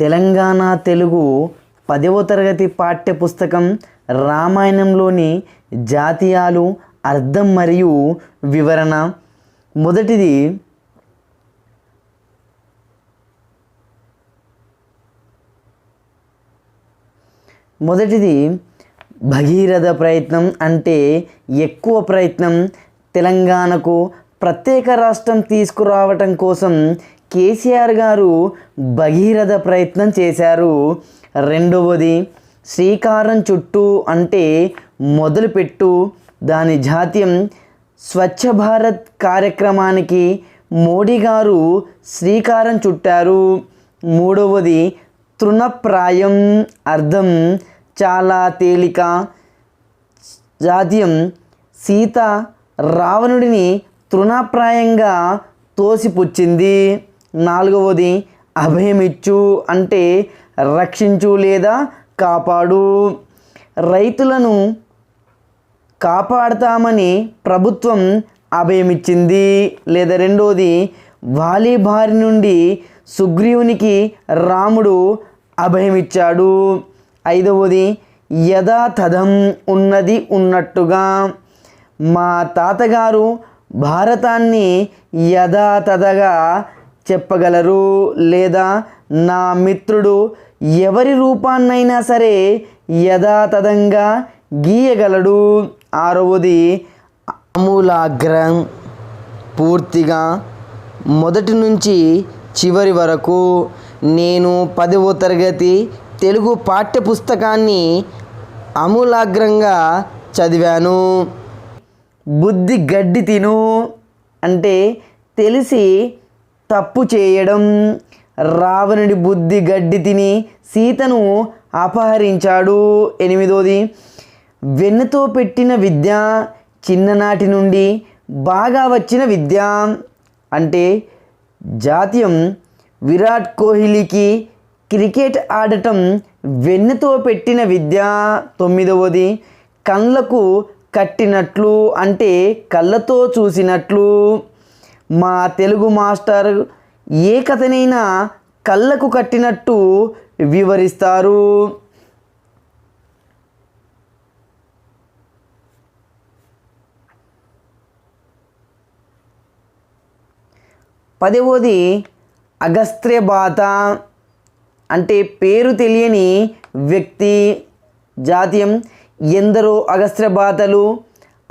తెలంగాణ తెలుగు పదవ తరగతి పాఠ్య పుస్తకం రామాయణంలోని జాతీయాలు అర్థం మరియు వివరణ. మొదటిది మొదటిది భగీరథ ప్రయత్నం అంటే ఎక్కువ ప్రయత్నం. తెలంగాణకు ప్రత్యేక రాష్ట్రం తీసుకురావటం కోసం కేసీఆర్ గారు భగీరథ ప్రయత్నం చేశారు. రెండవది శ్రీకారం చుట్టూ అంటే మొదలుపెట్టు. దాని జాత్యం స్వచ్ఛ భారత్ కార్యక్రమానికి మోడీ గారు శ్రీకారం చుట్టారు. మూడవది తృణప్రాయం అర్థం చాలా తేలిక. జాత్యం సీత రావణుడిని తృణప్రాయంగా తోసిపుచ్చింది. నాలుగవది అభయమిచ్చు అంటే రక్షించు లేదా కాపాడు. రైతులను కాపాడతామని ప్రభుత్వం అభయమిచ్చింది. లేదా రెండోది వాలి బారి నుండి సుగ్రీవునికి రాముడు అభయమిచ్చాడు. ఐదవది యథాతథం ఉన్నది ఉన్నట్టుగా. మా తాతగారు భారతాన్ని యథాతథగా చెప్పగలరు లేదా నా మిత్రుడు ఎవరి రూపాన్నైనా సరే యథాతథంగా గీయగలడు? ఆరవది అమూలాగ్రం పూర్తిగా మొదటి నుంచి చివరి వరకు నేను పదవ తరగతి తెలుగు పాఠ్యపుస్తకాన్ని అమూలాగ్రంగా చదివాను. బుద్ధి గడ్డి తిను అంటే తెలిసి తప్పు చేయడం. రావణుడి బుద్ధి గడ్డి తిని సీతను అపహరించాడు. ఎనిమిదోది వెన్నతో పెట్టిన విద్య చిన్ననాటి నుండి బాగా వచ్చిన విద్య. అంటే జాతీయం విరాట్ కోహ్లీకి క్రికెట్ ఆడటం వెన్నతో పెట్టిన విద్య. తొమ్మిదవది కళ్ళకు కట్టినట్లు అంటే కళ్ళతో చూసినట్లు. మా తెలుగు మాస్టర్ ఏ కథనైనా కళ్ళకు కట్టినట్టు వివరిస్తారు. పదవది అగస్త్యబాత అంటే పేరు తెలియని వ్యక్తి. జాతీయం ఎందరో అగస్త్యబాతలు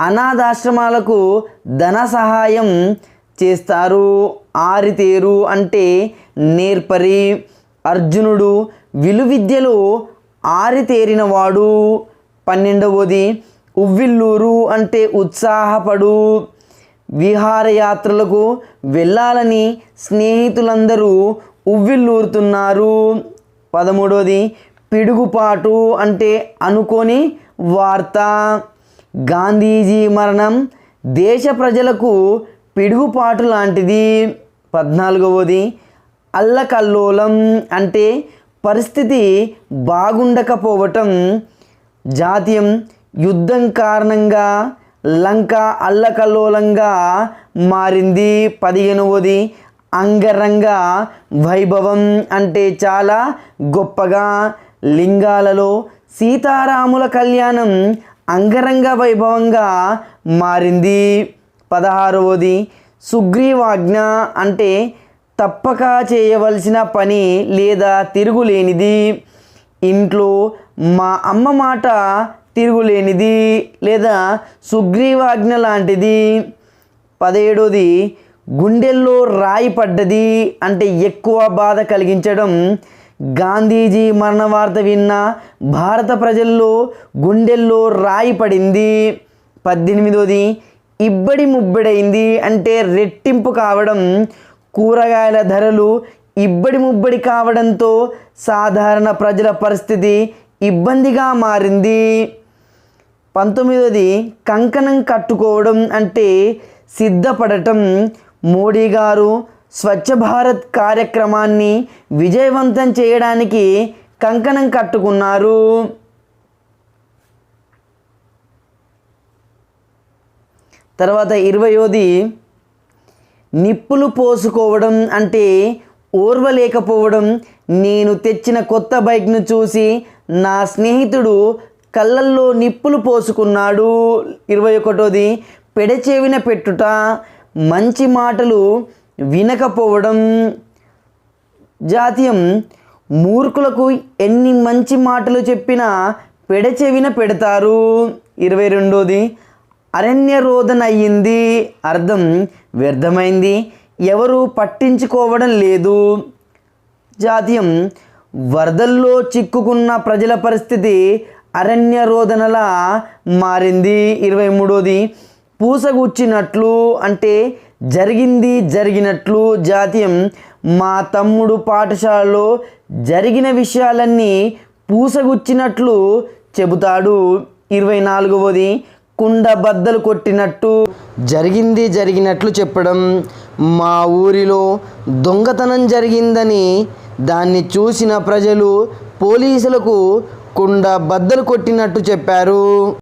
అనాథాశ్రమాలకు ధన సహాయం చేస్తారు. ఆరితేరు అంటే నేర్పరి. అర్జునుడు విలువిద్యలో ఆరితేరినవాడు. పన్నెండవది ఉవ్విల్లూరు అంటే ఉత్సాహపడు. విహారయాత్రలకు వెళ్ళాలని స్నేహితులందరూ ఉవ్విల్లూరుతున్నారు పదమూడవది పిడుగుపాటు అంటే అనుకోని వార్త. గాంధీజీ మరణం దేశ ప్రజలకు పిడుగుపాటు లాంటిది. పద్నాలుగవది అల్లకల్లోలం అంటే పరిస్థితి బాగుండకపోవటం. జాతీయం యుద్ధం కారణంగా లంక అల్లకల్లోలంగా మారింది. పదిహేనవది అంగరంగ వైభవం అంటే చాలా గొప్పగా. లింగాలలో సీతారాముల కళ్యాణం అంగరంగ వైభవంగా మారింది. పదహారవది సుగ్రీవాజ్ఞ అంటే తప్పక చేయవలసిన పని లేదా తిరుగులేనిది. ఇంట్లో మా అమ్మ మాట తిరుగులేనిది లేదా సుగ్రీవాజ్ఞ లాంటిది. పదిహేడోది గుండెల్లో రాయి పడ్డది అంటే ఎక్కువ బాధ కలిగించడం. గాంధీజీ మరణ వార్త విన్న భారత ప్రజల్లో గుండెల్లో రాయి పడింది. పద్దెనిమిదోది ఇబ్బడి ముబ్బడైంది అంటే రెట్టింపు కావడం కూరగాయల ధరలు ఇబ్బడి ముబ్బడి కావడంతో సాధారణ ప్రజల పరిస్థితి ఇబ్బందిగా మారింది. పంతొమ్మిదోది కంకణం కట్టుకోవడం అంటే సిద్ధపడటం. మోడీ గారు స్వచ్ఛ భారత్ కార్యక్రమాన్ని విజయవంతం చేయడానికి కంకణం కట్టుకున్నారు. తర్వాత ఇరవయోది నిప్పులు పోసుకోవడం అంటే ఓర్వలేకపోవడం. నేను తెచ్చిన కొత్త బైక్ను చూసి నా స్నేహితుడు కళ్ళల్లో నిప్పులు పోసుకున్నాడు. ఇరవై ఒకటోది పెడచెవిన పెట్టుట మంచి మాటలు వినకపోవడం. జాతీయం మూర్ఖులకు ఎన్ని మంచి మాటలు చెప్పినా పెడచెవిన పెడతారు. ఇరవై రెండోది అరణ్యరోధన అయ్యింది అర్థం వ్యర్థమైంది. ఎవరు పట్టించుకోవడం లేదు. జాతీయం వరదల్లో చిక్కుకున్న ప్రజల పరిస్థితి అరణ్యరోధనలా మారింది. ఇరవై మూడోది పూసగుచ్చినట్లు అంటే జరిగింది జరిగినట్లు. జాతీయం మా తమ్ముడు పాఠశాలలో జరిగిన విషయాలన్నీ పూసగుచ్చినట్లు చెబుతాడు. ఇరవై నాలుగవది కుండ బద్దలు కొట్టినట్టు జరిగింది జరిగినట్లు చెప్పడం మా ఊరిలో దొంగతనం జరిగిందని దాన్ని చూసిన ప్రజలు పోలీసులకు కుండ బద్దలు కొట్టినట్టు చెప్పారు.